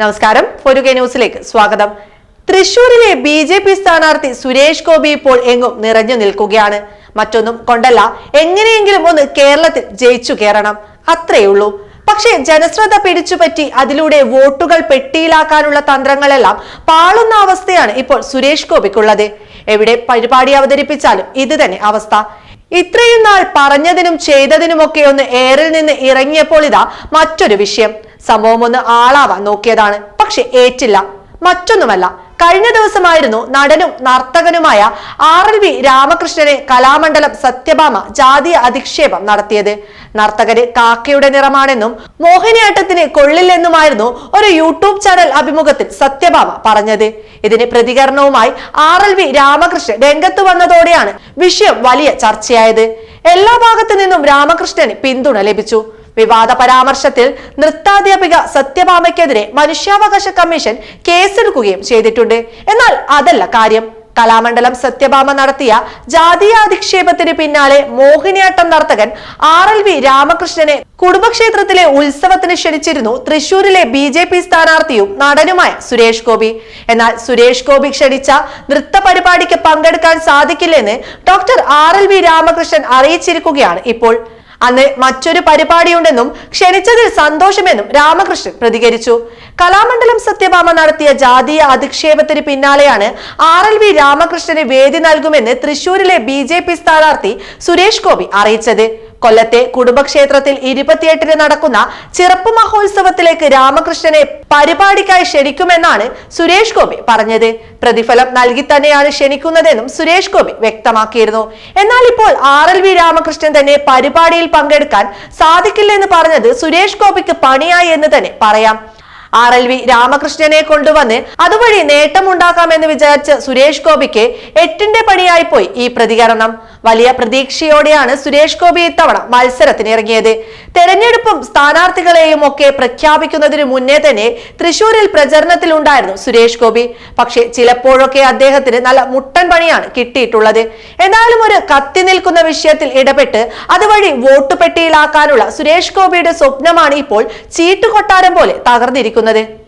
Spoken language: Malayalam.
നമസ്കാരം. പൊരുകെ ന്യൂസിലേക്ക് സ്വാഗതം. തൃശൂരിലെ ബി ജെ പി സ്ഥാനാർത്ഥി സുരേഷ് ഗോപി ഇപ്പോൾ എങ്ങും നിറഞ്ഞു നിൽക്കുകയാണ്. മറ്റൊന്നും കൊണ്ടല്ല എങ്ങനെയെങ്കിലും ഒന്ന് കേരളത്തിൽ ജയിച്ചു കയറണം അത്രയുള്ളൂ പക്ഷേ ജനശ്രദ്ധ പിടിച്ചുപറ്റി അതിലൂടെ വോട്ടുകൾ പെട്ടിയിലാക്കാനുള്ള തന്ത്രങ്ങളെല്ലാം പാളുന്ന അവസ്ഥയാണ് ഇപ്പോൾ സുരേഷ് ഗോപിക്കുള്ളത്. എവിടെ പരിപാടി അവതരിപ്പിച്ചാലും ഇത് തന്നെ അവസ്ഥ. ഇത്രയും നാൾ പറഞ്ഞതിനും ചെയ്തതിനുമൊക്കെ ഒന്ന് എയറിൽ നിന്ന് ഇറങ്ങിയപ്പോൾ ഇതാ മറ്റൊരു വിഷയം. സംഭവം ഒന്ന് ആളാവാൻ നോക്കിയതാണ്. പക്ഷെ ഏറ്റില്ല. മറ്റൊന്നുമല്ല കഴിഞ്ഞ ദിവസമായിരുന്നു നടനും നർത്തകനുമായ ആർ എൽ വി രാമകൃഷ്ണനെ കലാമണ്ഡലം സത്യഭാമ ജാതീയ അധിക്ഷേപം നടത്തിയത്. നർത്തകര് കാക്കയുടെ നിറമാണെന്നും മോഹിനിയാട്ടത്തിന് കൊള്ളില്ലെന്നുമായിരുന്നു ഒരു യൂട്യൂബ് ചാനൽ അഭിമുഖത്തിൽ സത്യഭാമ പറഞ്ഞത്. ഇതിന് പ്രതികരണവുമായി ആർ എൽ വി രാമകൃഷ്ണൻ രംഗത്ത് വന്നതോടെയാണ് വിഷയം വലിയ ചർച്ചയായത്. എല്ലാ ഭാഗത്തു നിന്നും രാമകൃഷ്ണന് പിന്തുണ ലഭിച്ചു. വിവാദ പരാമർശത്തിൽ നൃത്താധ്യാപിക സത്യഭാമയ്ക്കെതിരെ മനുഷ്യാവകാശ കമ്മീഷൻ കേസെടുക്കുകയും ചെയ്തിട്ടുണ്ട്. എന്നാൽ അതല്ല കാര്യം. കലാമണ്ഡലം സത്യഭാമ നടത്തിയ ജാതീയ അധിക്ഷേപത്തിന് പിന്നാലെ മോഹിനിയാട്ടം നർത്തകൻ ആർ എൽ വി രാമകൃഷ്ണനെ കുടുംബക്ഷേത്രത്തിലെ ഉത്സവത്തിന് ക്ഷണിച്ചിരുന്നു തൃശൂരിലെ ബി ജെ പി സ്ഥാനാർത്ഥിയും നടനുമായ സുരേഷ് ഗോപി. എന്നാൽ സുരേഷ് ഗോപി ക്ഷണിച്ച നൃത്ത പരിപാടിക്ക് പങ്കെടുക്കാൻ സാധിക്കില്ലെന്ന് doctor R L V Ramakrishnan അറിയിച്ചിരിക്കുകയാണ് ഇപ്പോൾ. അന്ന് മറ്റൊരു പരിപാടിയുണ്ടെന്നും ക്ഷണിച്ചതിൽ സന്തോഷമെന്നും രാമകൃഷ്ണൻ പ്രതികരിച്ചു. കലാമണ്ഡലം സത്യഭാമ നടത്തിയ ജാതീയ അധിക്ഷേപത്തിന് പിന്നാലെയാണ് ആർ എൽ വി രാമകൃഷ്ണന് വേദി നൽകുമെന്ന് തൃശൂരിലെ ബി സ്ഥാനാർത്ഥി സുരേഷ് ഗോപി അറിയിച്ചത്. കൊല്ലത്തെ കുടുംബക്ഷേത്രത്തിൽ ഇരുപത്തിയെട്ടിന് നടക്കുന്ന ചിറപ്പ് മഹോത്സവത്തിലേക്ക് രാമകൃഷ്ണനെ പരിപാടിക്കായി ക്ഷണിക്കുമെന്നാണ് സുരേഷ് ഗോപി പറഞ്ഞത്. പ്രതിഫലം നൽകി തന്നെയാണ് ക്ഷണിക്കുന്നതെന്നും സുരേഷ് ഗോപി വ്യക്തമാക്കിയിരുന്നു. എന്നാൽ ഇപ്പോൾ ആർ എൽ വി രാമകൃഷ്ണൻ തന്നെ പരിപാടിയിൽ പങ്കെടുക്കാൻ സാധിക്കില്ലെന്ന് പറഞ്ഞത് സുരേഷ് ഗോപിക്ക് പണിയായി എന്ന് തന്നെ പറയാം. ആർ എൽ വി രാമകൃഷ്ണനെ കൊണ്ടുവന്ന് അതുവഴി നേട്ടമുണ്ടാക്കാമെന്ന് വിചാരിച്ച സുരേഷ് ഗോപിക്ക് എട്ടിന്റെ പണിയായി പോയി ഈ പ്രതികരണം. വലിയ പ്രതീക്ഷയോടെയാണ് സുരേഷ് ഗോപി ഇത്തവണ മത്സരത്തിനിറങ്ങിയത്. തെരഞ്ഞെടുപ്പും സ്ഥാനാർത്ഥികളെയും ഒക്കെ പ്രഖ്യാപിക്കുന്നതിന് മുന്നേ തന്നെ തൃശൂരിൽ പ്രചരണത്തിലുണ്ടായിരുന്നു സുരേഷ് ഗോപി. പക്ഷേ ചിലപ്പോഴൊക്കെ അദ്ദേഹത്തിന് നല്ല മുട്ടൻ പണിയാണ് കിട്ടിയിട്ടുള്ളത്. എന്നാലും ഒരു കത്തി നിൽക്കുന്ന വിഷയത്തിൽ ഇടപെട്ട് അതുവഴി വോട്ട് പെട്ടിയിലാക്കാനുള്ള സുരേഷ് ഗോപിയുടെ സ്വപ്നമാണ് ഇപ്പോൾ ചീട്ടുകൊട്ടാരം പോലെ തകർന്നിരിക്കുന്നത്. നിൽക്കുന്നത്